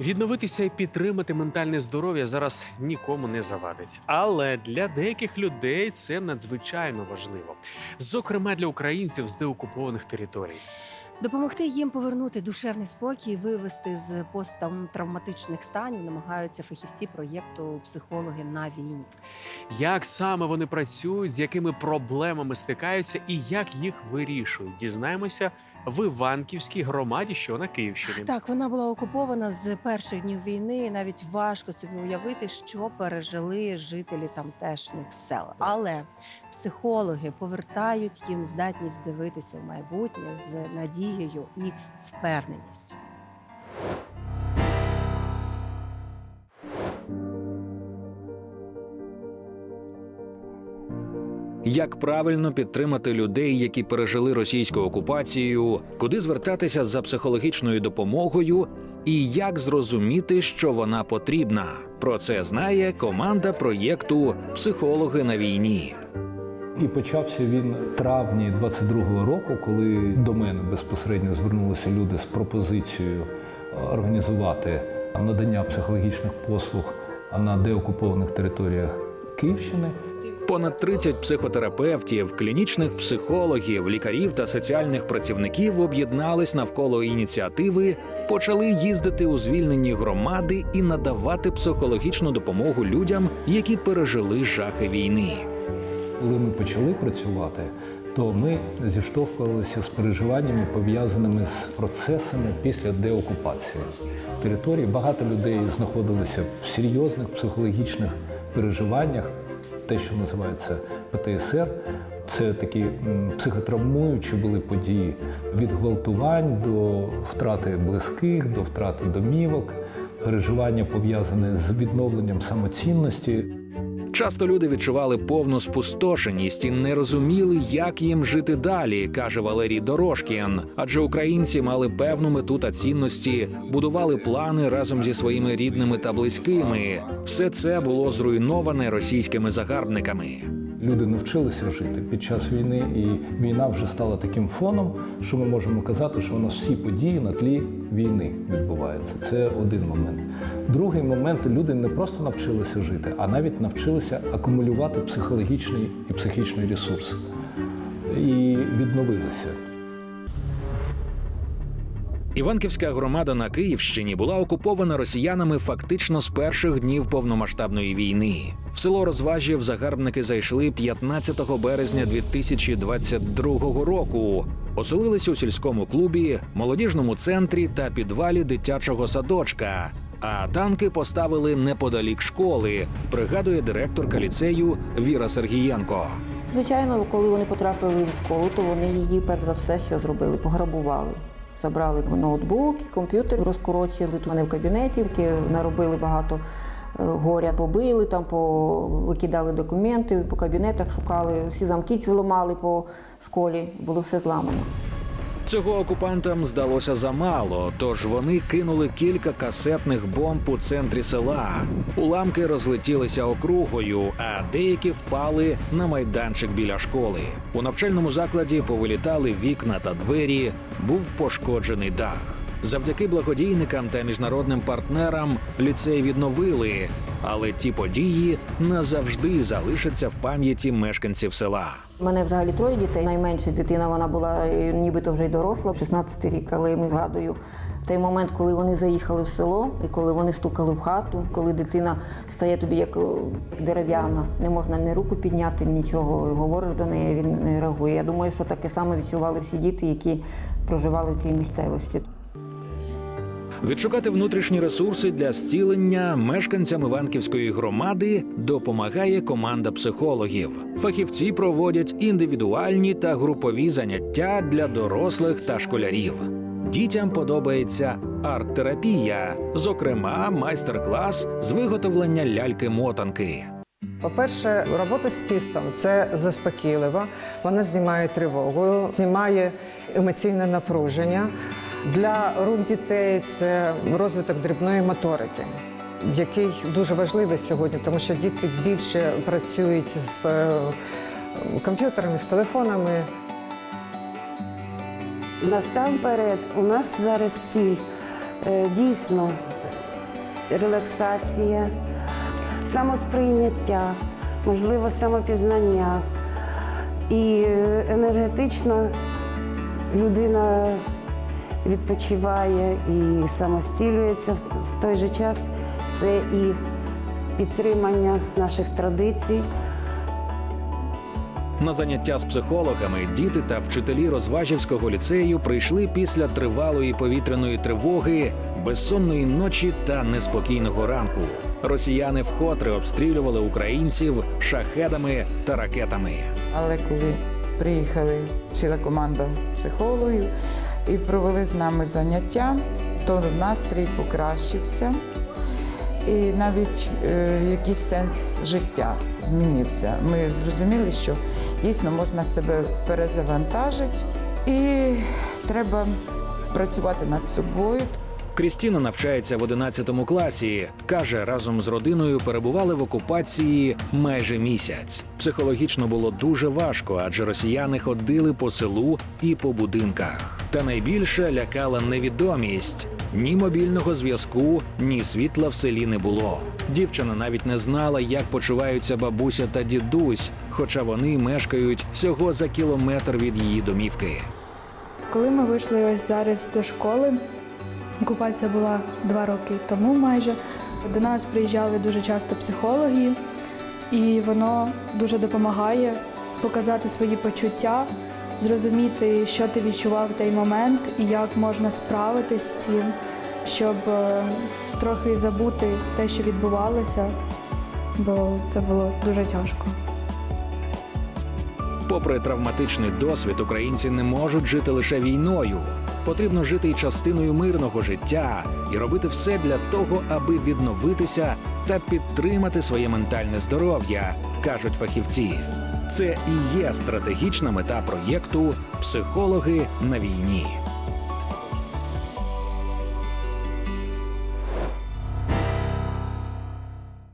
Відновитися і підтримати ментальне здоров'я зараз нікому не завадить. Але для деяких людей це надзвичайно важливо, зокрема для українців з деокупованих територій. Допомогти їм повернути душевний спокій, вивести з посттравматичних станів намагаються фахівці проєкту психологи на війні. Як саме вони працюють, з якими проблемами стикаються і як їх вирішують, дізнаємося в Іванківській громаді, що на Київщині. Так, вона була окупована з перших днів війни. і Навіть важко собі уявити, що пережили жителі тамтешніх сел. Але психологи повертають їм здатність дивитися в майбутнє з надією і впевненістю. Як правильно підтримати людей, які пережили російську окупацію, куди звертатися за психологічною допомогою, і як зрозуміти, що вона потрібна. Про це знає команда проєкту Психологи на війні. І почався він травні 22-го року, коли до мене безпосередньо звернулися люди з пропозицією е, організувати надання психологічних послуг на деокупованих територіях Київщини. Понад 30 психотерапевтів, клінічних психологів, лікарів та соціальних працівників об'єднались навколо ініціативи, почали їздити у звільнені громади і надавати психологічну допомогу людям, які пережили жахи війни. Коли ми почали працювати, то ми зіштовхувалися з переживаннями, пов'язаними з процесами після деокупації території. Багато людей знаходилися в серйозних психологічних переживаннях, те, що називається ПТСР. Це такі психотравмуючі були події від гвалтувань до втрати близьких, до втрати домівок, переживання пов'язане з відновленням самоцінності. Часто люди відчували повну спустошеність і не розуміли, як їм жити далі, каже Валерій Дорошкін. Адже українці мали певну мету та цінності, будували плани разом зі своїми рідними та близькими. Все це було зруйноване російськими загарбниками. Люди навчилися жити під час війни, і війна вже стала таким фоном, що ми можемо казати, що у нас всі події на тлі війни відбуваються. Це один момент. Другий момент люди не просто навчилися жити, а навіть навчилися акумулювати психологічний і психічний ресурс. І відновилися. Іванківська громада на Київщині була окупована росіянами фактично з перших днів повномасштабної війни. В село Розважів загарбники зайшли 15 березня 2022 року. Оселились у сільському клубі, молодіжному центрі та підвалі дитячого садочка. А танки поставили неподалік школи, пригадує директорка ліцею Віра Сергієнко. Звичайно, коли вони потрапили в школу, то вони її перш за все, що зробили, пограбували. Забрали ноутбуки, комп'ютер, розкорочили мене в кабінеті, наробили багато е, горя, побили, там викидали документи, по кабінетах шукали, всі замки зламали по школі, було все зламано. Цього окупантам здалося замало, тож вони кинули кілька касетних бомб у центрі села. Уламки розлетілися округою, а деякі впали на майданчик біля школи. У навчальному закладі повилітали вікна та двері, був пошкоджений дах. Завдяки благодійникам та міжнародним партнерам ліцей відновили, але ті події назавжди залишаться в пам'яті мешканців села. У мене взагалі троє дітей. Найменша дитина вона була е, нібито вже й доросла, 16 рік, але я згадую той момент, коли вони заїхали в село, і коли вони стукали в хату, коли дитина стає тобі е, як дерев'яна, не можна ні руку підняти, нічого. Говориш до неї, він не реагує. Я думаю, що таке саме відчували всі діти, які проживали в цій місцевості. Відшукати внутрішні ресурси для зцілення мешканцям Іванківської громади допомагає команда психологів. Фахівці проводять індивідуальні та групові заняття для дорослих та школярів. Дітям подобається арт-терапія, зокрема, майстер-клас з виготовлення ляльки-мотанки. По-перше, робота з тістом це заспокійлива, вона знімає тривогу, знімає емоційне напруження. Для рук дітей це розвиток дрібної моторики, який дуже важливий сьогодні, тому що діти більше працюють з е, комп'ютерами, з телефонами. Насамперед, у нас зараз ціль е, дійсно релаксація, самосприйняття, можливо, самопізнання. І е, енергетично людина відпочиває і самостілюється. В- В той же час це і підтримання наших традицій. На заняття з психологами діти та вчителі розважівського ліцею прийшли після тривалої повітряної тривоги, безсонної ночі та неспокійного ранку. Росіяни вкотре обстрілювали українців шахедами та ракетами. Але коли приїхали ціла команда психологів і провели з нами заняття, то настрій покращився. І навіть е, якийсь сенс життя змінився. Ми зрозуміли, що дійсно можна себе перезавантажити, і треба працювати над собою, Крістіна навчається в 11 класі. каже, разом з родиною перебували в окупації майже місяць. Психологічно було дуже важко, адже росіяни ходили по селу і по будинках. Та найбільше лякала невідомість. Ні мобільного зв'язку, ні світла в селі не було. Дівчина навіть не знала, як почуваються бабуся та дідусь, хоча вони мешкають всього за кілометр від її домівки. Коли ми вийшли ось зараз до школи, окупація була два роки тому майже. До нас приїжджали дуже часто психологи, і воно дуже допомагає показати свої почуття, зрозуміти, що ти відчував в той момент і як можна справитись з цим, щоб е, трохи забути те, що відбувалося, бо це було дуже тяжко. Попри травматичний досвід, українці не можуть жити лише війною. Потрібно жити й частиною мирного життя і робити все для того, аби відновитися та підтримати своє ментальне здоров'я, кажуть фахівці. Це і є стратегічна мета проєкту Психологи на війні.